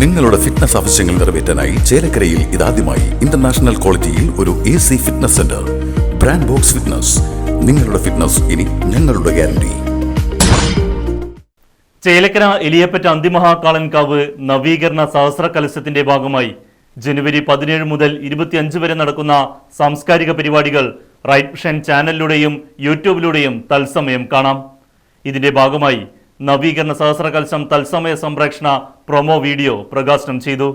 നിങ്ങളുടെ ഫിറ്റ്നസ് ആവശ്യങ്ങൾ നിറവേറ്റാനായി ചേലക്കരയിൽ ഇതാദ്യമായി ഇന്റർനാഷണൽ ക്വാളിറ്റിയിൽ ഒരു A C fitness centre brand box fitness നിങ്ങളുടെ ഫിറ്റ്നസ് ഇനി ഞങ്ങളുടെ ഗ്യാരണ്ടി ചേലക്കര എലിയപ്പറ്റ അന്തിമഹാകാളൻകാവ് നവീകരണ സഹസ്ര കലശത്തിന്റെ ഭാഗമായി ജനുവരി പതിനേഴ് മുതൽ ഇരുപത്തിയഞ്ച് വരെ നടക്കുന്ന സാംസ്കാരിക പരിപാടികൾ റൈറ്റ് വിഷൻ ചാനലിലൂടെയും യൂട്യൂബിലൂടെയും തത്സമയം കാണാം. ഇതിന്റെ ഭാഗമായി നവീകരണ സഹസ്ര കലശം തത്സമയ സംപ്രേക്ഷണ പ്രൊമോ വീഡിയോ പ്രകാശനം ചെയ്തു.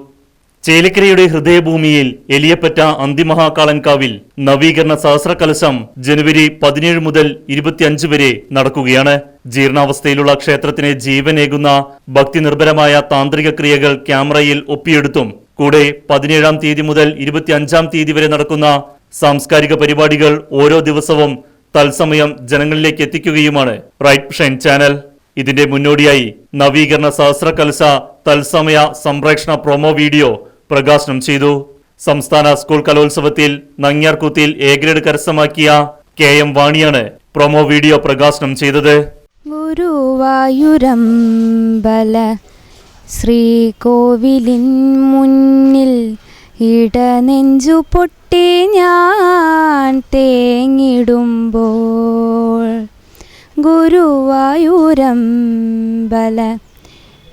ചേലക്കരയുടെ ഹൃദയഭൂമിയിൽ എലിയപ്പറ്റ അന്തിമഹാകാളൻകാവിൽ നവീകരണ സഹസ്രകലശം ജനുവരി പതിനേഴ് മുതൽ ഇരുപത്തിയഞ്ച് വരെ നടക്കുകയാണ്. ജീർണാവസ്ഥയിലുള്ള ക്ഷേത്രത്തിന് ജീവനേകുന്ന ഭക്തി നിർഭരമായ താന്ത്രിക ക്രിയകൾ ക്യാമറയിൽ ഒപ്പിയെടുത്തും കൂടെ പതിനേഴാം തീയതി മുതൽ ഇരുപത്തിയഞ്ചാം തീയതി വരെ നടക്കുന്ന സാംസ്കാരിക പരിപാടികൾ ഓരോ ദിവസവും തത്സമയം ജനങ്ങളിലേക്ക് എത്തിക്കുകയുമാണ്. Right Shine channel. ഇതിന്റെ മുന്നോടിയായി നവീകരണ സഹസ്ര കലശ തത്സമയ സംപ്രേക്ഷണ പ്രൊമോ വീഡിയോ പ്രകാശനം ചെയ്തു. സംസ്ഥാന സ്കൂൾ കലോത്സവത്തിൽ നങ്ങ്യാർകൂത്തിൽ എ ഗ്രേഡ് കരസ്ഥമാക്കിയ കെ എം വാണിയാണ് പ്രൊമോ വീഡിയോ പ്രകാശനം ചെയ്തത്. ഗുരുവായൂരമ്പല ശ്രീകോവിലിൻ മുന്നിൽ ഇടനെഞ്ചു പൊട്ടി ഞാൻ തേങ്ങിടുമ്പോൾ ഗുരുവായൂരമ്പല.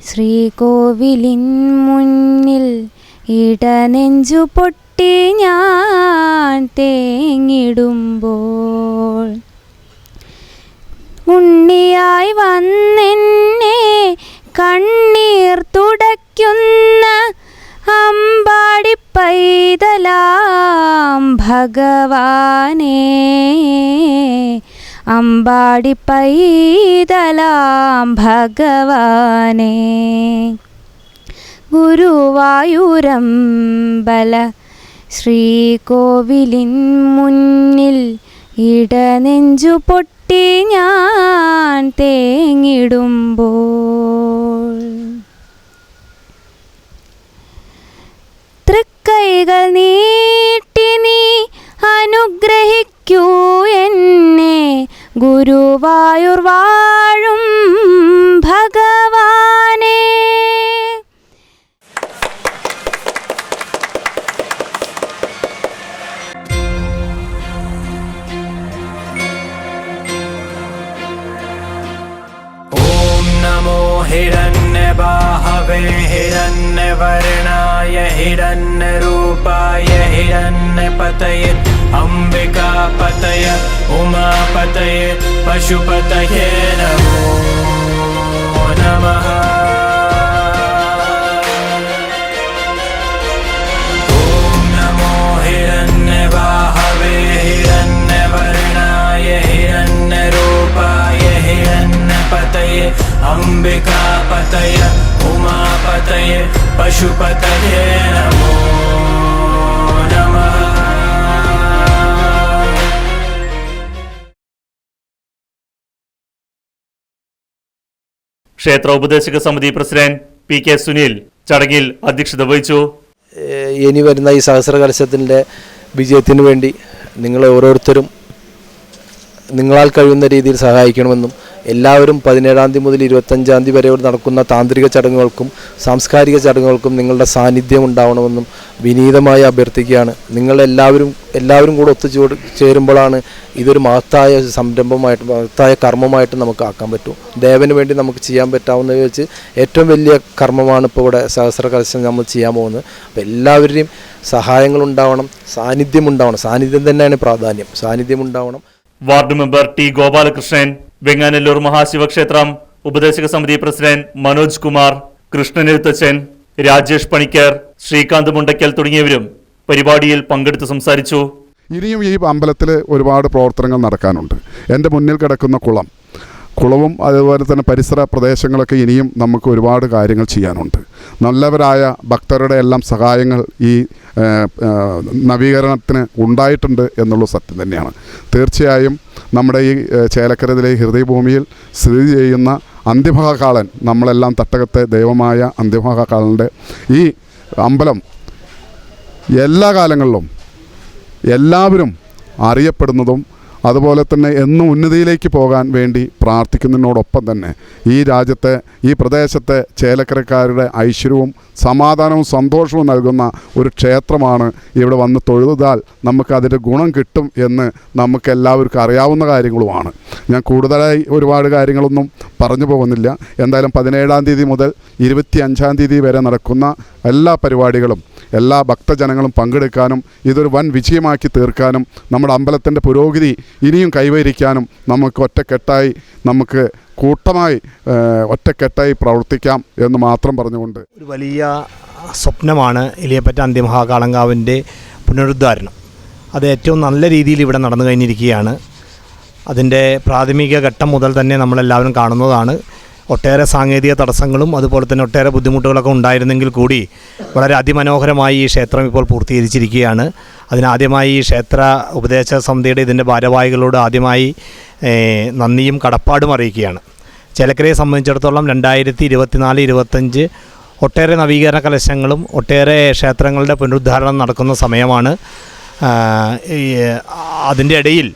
ശ്രീകോവിലിൻ മുന്നിൽ ഇടനെഞ്ചു പൊട്ടി ഞാൻ തേങ്ങിടുമ്പോൾ. ഉണ്ണിയായി വന്നെന്നെ കണ്ണീർ തുടയ്ക്കുന്ന അമ്പാടി പൈതലാം ഭഗവാനേ. അമ്പാടി പൈതലാം ഗുരുവായൂരം ഗുരുവായൂരമ്പല ശ്രീകോവിലിൻ മുന്നിൽ ഇടനെഞ്ചു പൊട്ടി ഞാൻ തേങ്ങിടുമ്പോൾ. തൃക്കൈകൾ നീട്ടി നീ അനുഗ്രഹിക്കൂ എന്നെ ഗുരുവായുർവാഴും ഭഗവാനേ. നമോ ഹിരണ്യ രൂപായ ഹിരണ്യ പതയത്തി अम्बिकापतय उमापतये पशुपतये नमो नमः। ॐ नमो हिरण्यबाहवे हिरण्यवर्णाय हिरण्यरूपाय हिरण्यपतये अम्बिकापतय उमापतये पशुपतये ക്ഷേത്ര ഉപദേശക സമിതി പ്രസിഡന്റ് പി കെ സുനിൽ ചടങ്ങിൽ അധ്യക്ഷത വഹിച്ചു. ഇനി വരുന്ന ഈ സഹസ്ര കലശത്തിന്റെ വിജയത്തിന് വേണ്ടി നിങ്ങൾ ഓരോരുത്തരും നിങ്ങളാൽ കഴിയുന്ന രീതിയിൽ സഹായിക്കണമെന്നും എല്ലാവരും പതിനേഴാം തീയതി മുതൽ ഇരുപത്തഞ്ചാം തീയതി വരെ നടക്കുന്ന താന്ത്രിക ചടങ്ങുകൾക്കും സാംസ്കാരിക ചടങ്ങുകൾക്കും നിങ്ങളുടെ സാന്നിധ്യം ഉണ്ടാവണമെന്നും വിനീതമായി അഭ്യർത്ഥിക്കുകയാണ്. നിങ്ങളെല്ലാവരും എല്ലാവരും കൂടെ ഒത്തു ചേരുമ്പോഴാണ് ഇതൊരു മഹത്തായ സംരംഭമായിട്ട് മഹത്തായ കർമ്മമായിട്ട് നമുക്ക് ആക്കാൻ പറ്റും. ദേവന് വേണ്ടി നമുക്ക് ചെയ്യാൻ പറ്റാവുന്നത് വെച്ച് ഏറ്റവും വലിയ കർമ്മമാണ് ഇപ്പോൾ ഇവിടെ സഹസ്ര കലശം നമ്മൾ ചെയ്യാൻ പോകുന്നത്. അപ്പോൾ എല്ലാവരുടെയും സഹായങ്ങളുണ്ടാവണം സാന്നിധ്യം ഉണ്ടാവണം. സാന്നിധ്യം തന്നെയാണ് പ്രാധാന്യം. സാന്നിധ്യം ഉണ്ടാവണം. Ward member T Gopalakrishnan Venganallur മഹാശിവക്ഷേത്രം ഉപദേശക സമിതി പ്രസിഡന്റ് മനോജ് കുമാർ കൃഷ്ണനെഴുത്തച്ഛൻ രാജേഷ് പണിക്കർ ശ്രീകാന്ത് മുണ്ടയ്ക്കൽ തുടങ്ങിയവരും പരിപാടിയിൽ പങ്കെടുത്ത് സംസാരിച്ചു. ഇനിയും ഈ അമ്പലത്തിൽ ഒരുപാട് പ്രവർത്തനങ്ങൾ നടക്കാനുണ്ട്. എന്റെ മുന്നിൽ കിടക്കുന്ന കുളം കുളവും അതുപോലെ തന്നെ പരിസര പ്രദേശങ്ങളൊക്കെ ഇനിയും നമുക്ക് ഒരുപാട് കാര്യങ്ങൾ ചെയ്യാനുണ്ട്. നല്ലവരായ ഭക്തരുടെ എല്ലാം സഹായങ്ങൾ ഈ നവീകരണത്തിന് ഉണ്ടായിട്ടുണ്ട് എന്നുള്ള സത്യം തന്നെയാണ്. തീർച്ചയായും നമ്മുടെ ഈ ചേലക്കരതിലെ ഹൃദയഭൂമിയിൽ സ്ഥിതി ചെയ്യുന്ന അന്തിമഹാകാളൻ നമ്മളെല്ലാം തട്ടകത്തെ ദൈവമായ അന്തിമഹാകാളന്റെ ഈ അമ്പലം എല്ലാ കാലങ്ങളിലും എല്ലാവരും അറിയപ്പെടുന്നതും അതുപോലെ തന്നെ എന്നും ഉന്നതിയിലേക്ക് പോകാൻ വേണ്ടി പ്രാർത്ഥിക്കുന്നതിനോടൊപ്പം തന്നെ ഈ രാജ്യത്തെ ഈ പ്രദേശത്തെ ചേലക്കരക്കാരുടെ ഐശ്വര്യവും സമാധാനവും സന്തോഷവും നൽകുന്ന ഒരു ക്ഷേത്രമാണ് ഇവിടെ വന്ന് തൊഴുതാൽ നമുക്ക് അതിന്റെ ഗുണം കിട്ടും എന്ന് നമുക്ക് എല്ലാവർക്കും അറിയാവുന്ന കാര്യങ്ങളുമാണ്. ഞാൻ കൂടുതലായി ഒരുപാട് കാര്യങ്ങളൊന്നും പറഞ്ഞു പോകുന്നില്ല. എന്തായാലും പതിനേഴാം തീയതി മുതൽ ഇരുപത്തി അഞ്ചാം തീയതി വരെ നടക്കുന്ന എല്ലാ പരിപാടികളും എല്ലാ ഭക്തജനങ്ങളും പങ്കെടുക്കാനും ഇതൊരു വൻ വിജയമാക്കി തീർക്കാനും നമ്മുടെ അമ്പലത്തിന്റെ പുരോഗതി ഇനിയും കൈവരിക്കാനും നമുക്ക് ഒറ്റക്കെട്ടായി നമുക്ക് കൂട്ടമായി ഒറ്റക്കെട്ടായി പ്രവർത്തിക്കാം എന്ന് മാത്രം പറഞ്ഞുകൊണ്ട്. ഒരു വലിയ സ്വപ്നമാണ് ഇലിയപ്പറ്റ അന്തിമഹാകാളങ്കാവിന്റെ പുനരുദ്ധാരണം. അത് ഏറ്റവും നല്ല രീതിയിൽ ഇവിടെ നടന്നു കഴിഞ്ഞിരിക്കുകയാണ്. അതിന്റെ പ്രാഥമിക ഘട്ടം മുതൽ തന്നെ നമ്മളെല്ലാവരും കാണുന്നതാണ്. ഒട്ടേറെ സാങ്കേതിക തടസ്സങ്ങളും അതുപോലെ തന്നെ ഒട്ടേറെ ബുദ്ധിമുട്ടുകളൊക്കെ ഉണ്ടായിരുന്നെങ്കിൽ കൂടി വളരെ അതിമനോഹരമായി ഈ ക്ഷേത്രം ഇപ്പോൾ പൂർത്തീകരിച്ചിരിക്കുകയാണ്. അതിനാദ്യമായി ഈ ക്ഷേത്ര ഉപദേശക സമിതിയുടെ ഇതിന്റെ ഭാരവാഹികളോട് ആദ്യമായി നന്ദിയും കടപ്പാടും അറിയിക്കുകയാണ്. ചേലക്കരയെ സംബന്ധിച്ചിടത്തോളം രണ്ടായിരത്തി ഇരുപത്തിനാല് ഇരുപത്തഞ്ച് ഒട്ടേറെ നവീകരണ കലശങ്ങളും ഒട്ടേറെ ക്ഷേത്രങ്ങളുടെ പുനരുദ്ധാരണം നടക്കുന്ന സമയമാണ്. അതിന്റെ ഇടയിൽ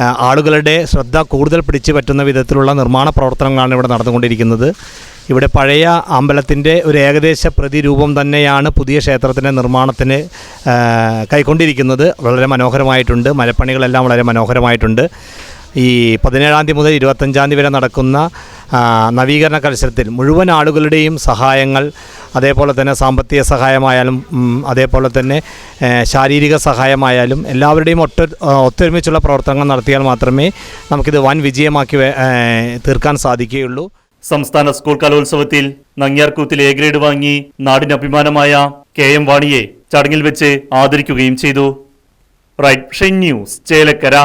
ആളുകളുടെ ശ്രദ്ധ കൂടുതൽ പിടിച്ചു പറ്റുന്ന വിധത്തിലുള്ള നിർമ്മാണ പ്രവർത്തനങ്ങളാണ് ഇവിടെ നടന്നുകൊണ്ടിരിക്കുന്നത്. ഇവിടെ പഴയ അമ്പലത്തിന്റെ ഒരു ഏകദേശ പ്രതിരൂപം തന്നെയാണ് പുതിയ ക്ഷേത്രത്തിന്റെ നിർമ്മാണത്തിന് കൈക്കൊണ്ടിരിക്കുന്നത്. വളരെ മനോഹരമായിട്ടുണ്ട്. മലപ്പണികളെല്ലാം വളരെ മനോഹരമായിട്ടുണ്ട്. ഈ പതിനേഴാം തീയതി മുതൽ ഇരുപത്തഞ്ചാം തീയതി വരെ നടക്കുന്ന നവീകരണ കൽസരത്തിൽ മുഴുവൻ ആളുകളുടെയും സഹായങ്ങൾ അതേപോലെ തന്നെ സാമ്പത്തിക സഹായമായാലും അതേപോലെ തന്നെ ശാരീരിക സഹായമായാലും എല്ലാവരുടെയും ഒറ്റ ഒത്തൊരുമിച്ചുള്ള പ്രവർത്തനങ്ങൾ നടത്തിയാൽ മാത്രമേ നമുക്കിത് വൻ വിജയമാക്കി തീർക്കാൻ സാധിക്കുകയുള്ളൂ. സംസ്ഥാന സ്കൂൾ കലോത്സവത്തിൽ നങ്ങ്യാർകൂത്തിൽ എ ഗ്രേഡ് വാങ്ങി നാടിന് അഭിമാനമായ കെ എം വാണിയെ ചടങ്ങിൽ വെച്ച് ആദരിക്കുകയും ചെയ്തു. റൈറ്റ് ഷൻ ന്യൂസ് ചേലക്കര.